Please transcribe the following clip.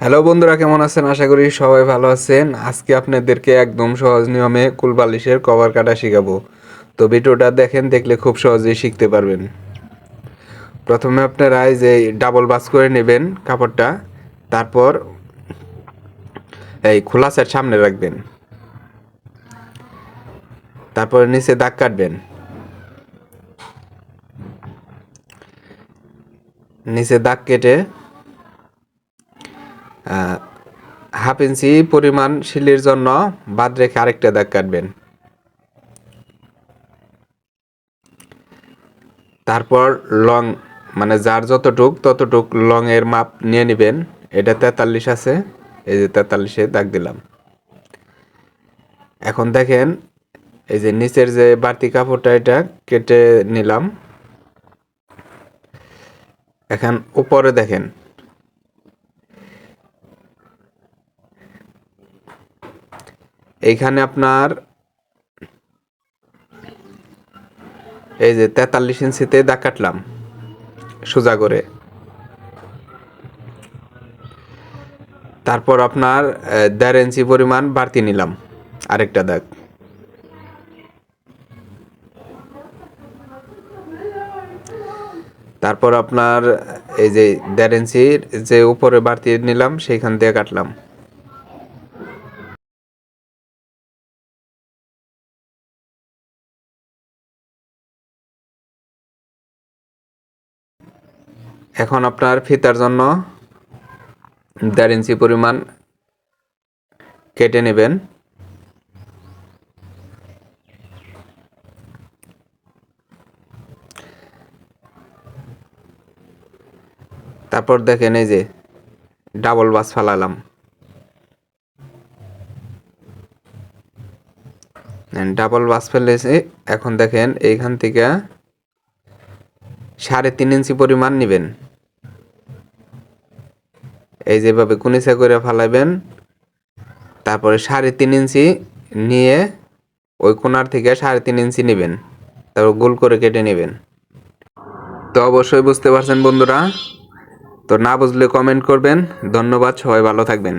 Hello বন্ধুরা, কেমন আছেন? আশা করি সবাই ভালো আছেন। আজকে আপনাদেরকে একদম সহজ নিয়মে কুল বালিশের কভার কাটা শেখাবো। তো ভিডিওটা দেখেন, দেখলে খুব সহজেই শিখতে পারবেন। প্রথমে আপনারা এই যে ডাবল বাস করে নেবেন কাপড়টা, তারপর এই খোলা সাইড সামনে রাখবেন। তারপর নিচে দাগ কাটবেন। নিচে দাগ কেটে হাফ ইঞ্চি পরিমাণ শিলির জন্য বাদ রেখে আরেকটা দাগ কাটবেন। তারপর লং মানে যার যতটুক ততটুক লং এর মাপ নিয়ে নেবেন। এটা তেতাল্লিশ আছে, এই যে তেতাল্লিশে দাগ দিলাম। এখন দেখেন, এই যে নিচের যে বাড়তি কাপড়টা এটা কেটে নিলাম। এখন উপরে দেখেন এইখানে আপনার এই যে তেতাল্লিশ ইঞ্চিতে দাগ কাটলাম, সোজা করে। তারপর আপনার দেড় ইঞ্চি পরিমাণ বাড়তি নিলাম, আরেকটা দাগ। তারপর আপনার, এই যে দেড় ইঞ্চির যে উপরে বাড়তি নিলাম, সেইখান দিয়ে কাটলাম। এখন আপনার ফিতার জন্য দেড় ইঞ্চি পরিমাণ কেটে নেবেন। তারপর দেখেন এই যে ডাবল বাস ফালালাম। ডাবল বাস ফেলেছি। এখন দেখেন এইখান থেকে সাড়ে তিন ইঞ্চি পরিমাণ নেবেন। এই যেভাবে কুনিসা করে ফালাবেন তারপরে সাড়ে তিন ইঞ্চি নিয়ে ওই কোনার থেকে সাড়ে তিন ইঞ্চি নেবেন, তারপর গোল করে কেটে নেবেন। তো অবশ্যই বুঝতে পারছেন বন্ধুরা, তো না বুঝলে কমেন্ট করবেন। ধন্যবাদ, সবাই ভালো থাকবেন।